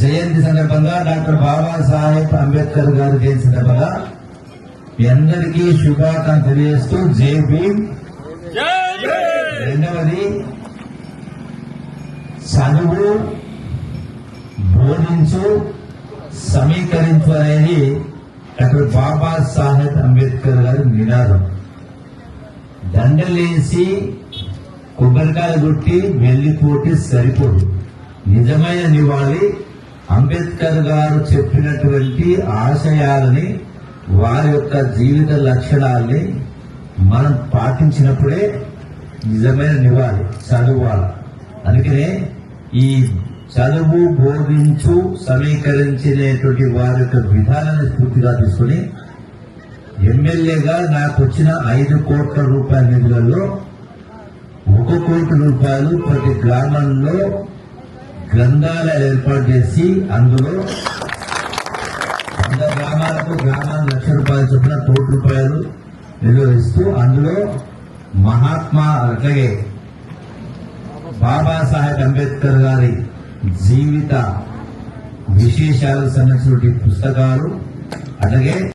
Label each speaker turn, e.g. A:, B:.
A: జయంతి సందర్భంగా డాక్టర్ బాబాసాహెబ్ అంబేద్కర్ గారి జయంతి సందర్భంగా మీ అందరికీ శుభాకాంక్షలు తెలియజేస్తూ జేపీ రెండవది చదువు బోధించు సమీకరించు అనేది డాక్టర్ బాబా సాహెబ్ అంబేద్కర్ గారి నినాదం. దండలేసి కొబ్బరికాయ కొట్టి వెళ్ళిపోతే సరిపోదు. నిజమైన నివాళి అంబేద్కర్ గారు చెప్పినటువంటి ఆశయాలని వారి యొక్క జీవిత లక్షణాలని మనం పాటించినప్పుడే నిజమైన నివాళి చదువాలి అందుకనే ఈ చదువు బోధించు సమీకరించినటువంటి వారి యొక్క విధానాన్ని స్ఫూర్తిగా తీసుకుని ఎమ్మెల్యేగా నాకు వచ్చిన ఐదు కోట్ల రూపాయల నిధులలో ఒక కోటి రూపాయలు ప్రతి గ్రామంలో గ్రంథాలయాలు ఏర్పాటు చేసి అందులో వంద గ్రామాలకు గ్రామాలు లక్ష రూపాయలు చొప్పున కోటి రూపాయలు నిర్వహిస్తూ అందులో మహాత్మా అట్లాగే బాబాసాహెబ్ అంబేద్కర్ గారి జీవిత విశేషాలకు సంబంధించినటువంటి పుస్తకాలు అలాగే